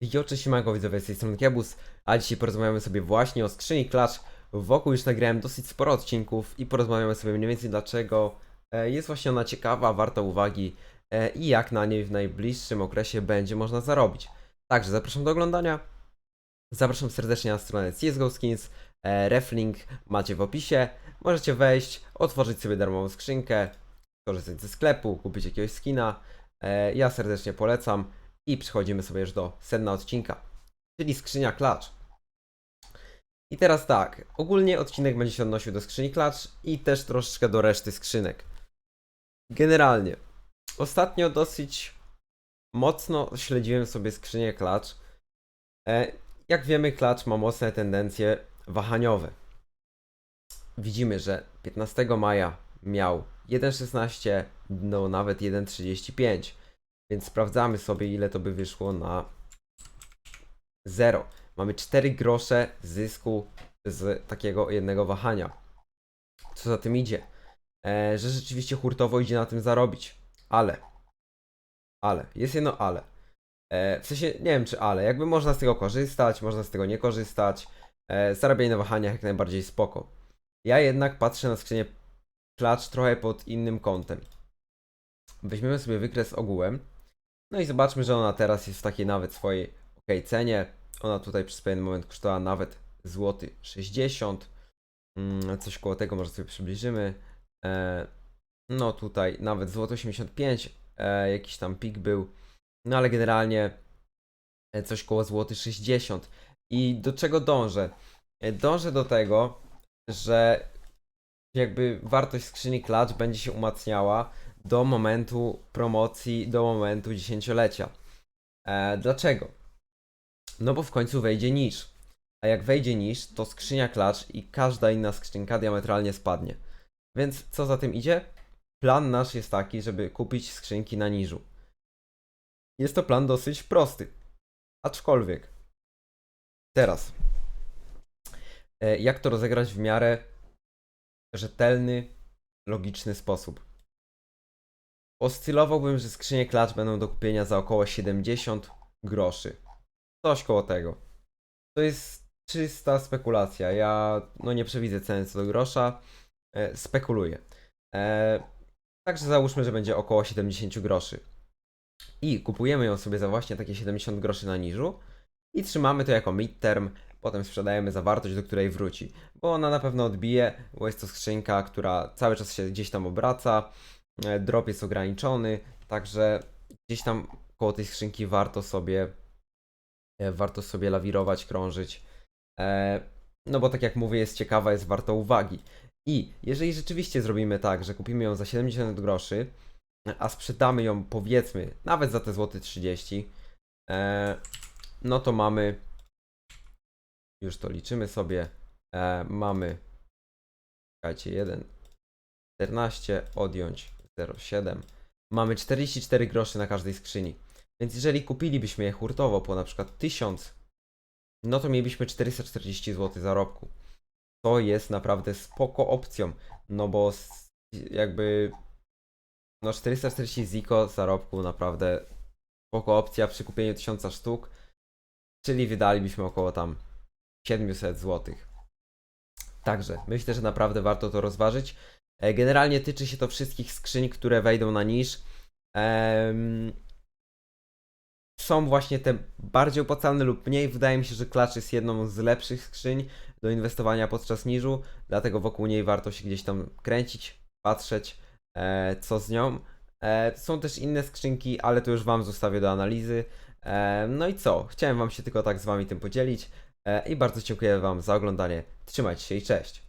Jo, cześć siemanko widzowie, z tej strony Kiebus, a dzisiaj porozmawiamy sobie właśnie o skrzyni Clash. Wokół już nagrałem dosyć sporo odcinków i porozmawiamy sobie mniej więcej dlaczego e, jest właśnie ona ciekawa, warta uwagi e, i jak na niej w najbliższym okresie będzie można zarobić. Także zapraszam do oglądania, zapraszam serdecznie na stronę CSGO Skins, e, reflink macie w opisie, możecie wejść, otworzyć sobie darmową skrzynkę, skorzystać ze sklepu, kupić jakiegoś skina, ja serdecznie polecam. I przechodzimy sobie już do sedna odcinka, czyli skrzynia klacz. I teraz tak, ogólnie odcinek będzie się odnosił do skrzyni klacz i też troszeczkę do reszty skrzynek. Generalnie, ostatnio dosyć mocno śledziłem sobie skrzynię klacz. E, jak wiemy, klacz ma mocne tendencje wahaniowe. Widzimy, że 15 maja miał 1,16, no nawet 1,35. Więc sprawdzamy sobie, ile to by wyszło na 0. Mamy 4 grosze zysku z takiego jednego wahania. Co za tym idzie? E, że rzeczywiście hurtowo idzie na tym zarobić. Ale, ale, jest jedno ale. E, w sensie, nie wiem czy ale, jakby można z tego korzystać, można z tego nie korzystać. E, zarabianie na wahaniach jak najbardziej spoko. Ja jednak patrzę na skrzynię klacz trochę pod innym kątem. Weźmiemy sobie wykres ogółem. No i zobaczmy, że ona teraz jest w takiej nawet swojej ok cenie. Ona tutaj przez pewien moment kosztowała nawet złoty 60. Mm, coś koło tego może sobie przybliżymy. E, no tutaj nawet złoto 85. E, jakiś tam pik był. No ale generalnie e, coś koło złoty 60. I do czego dążę? E, Dążę do tego, że jakby wartość skrzyni klacz będzie się umacniała do momentu promocji, do momentu dziesięciolecia. E, dlaczego? No bo w końcu wejdzie niż. A jak wejdzie niż, to skrzynia klacz i każda inna skrzynka diametralnie spadnie. Więc co za tym idzie? Plan nasz jest taki, żeby kupić skrzynki na niżu. Jest to plan dosyć prosty. Aczkolwiek. Teraz. E, jak to rozegrać w miarę rzetelny, logiczny sposób? Oscylowałbym, że skrzynie klacz będą do kupienia za około 70 groszy. Coś koło tego. To jest czysta spekulacja. Ja no nie przewidzę ceny co do grosza. E, spekuluję. E, także załóżmy, że będzie około 70 groszy. I kupujemy ją sobie za właśnie takie 70 groszy na niżu i trzymamy to jako midterm. Potem sprzedajemy za wartość, do której wróci. Bo ona na pewno odbije, bo jest to skrzynka, która cały czas się gdzieś tam obraca. E, drop jest ograniczony, także gdzieś tam koło tej skrzynki warto sobie e, warto sobie lawirować, krążyć. E, No bo tak jak mówię, jest ciekawa, jest warta uwagi. I jeżeli rzeczywiście zrobimy tak, że kupimy ją za 70 groszy, a sprzedamy ją powiedzmy nawet za te złoty 30, e, no to mamy już to liczymy sobie. Mamy czekajcie, 1 14 odjąć 0,7. Mamy 44 groszy na każdej skrzyni. Więc jeżeli kupilibyśmy je hurtowo po na przykład 1000, no to mielibyśmy 440 zł zarobku. To jest naprawdę spoko opcją, no bo jakby no 440 ziko zarobku naprawdę spoko opcja przy kupieniu 1000 sztuk, czyli wydalibyśmy około tam 700 zł. Także myślę, że naprawdę warto to rozważyć. E, Generalnie tyczy się to wszystkich skrzyń, które wejdą na niż. Są właśnie te bardziej opłacalne lub mniej. Wydaje mi się, że klacz jest jedną z lepszych skrzyń do inwestowania podczas niżu, dlatego wokół niej warto się gdzieś tam kręcić, patrzeć, e, co z nią. E, Są też inne skrzynki, ale to już Wam zostawię do analizy. No i co? Chciałem Wam się tylko tak z Wami tym podzielić. I bardzo dziękuję Wam za oglądanie. Trzymajcie się i cześć.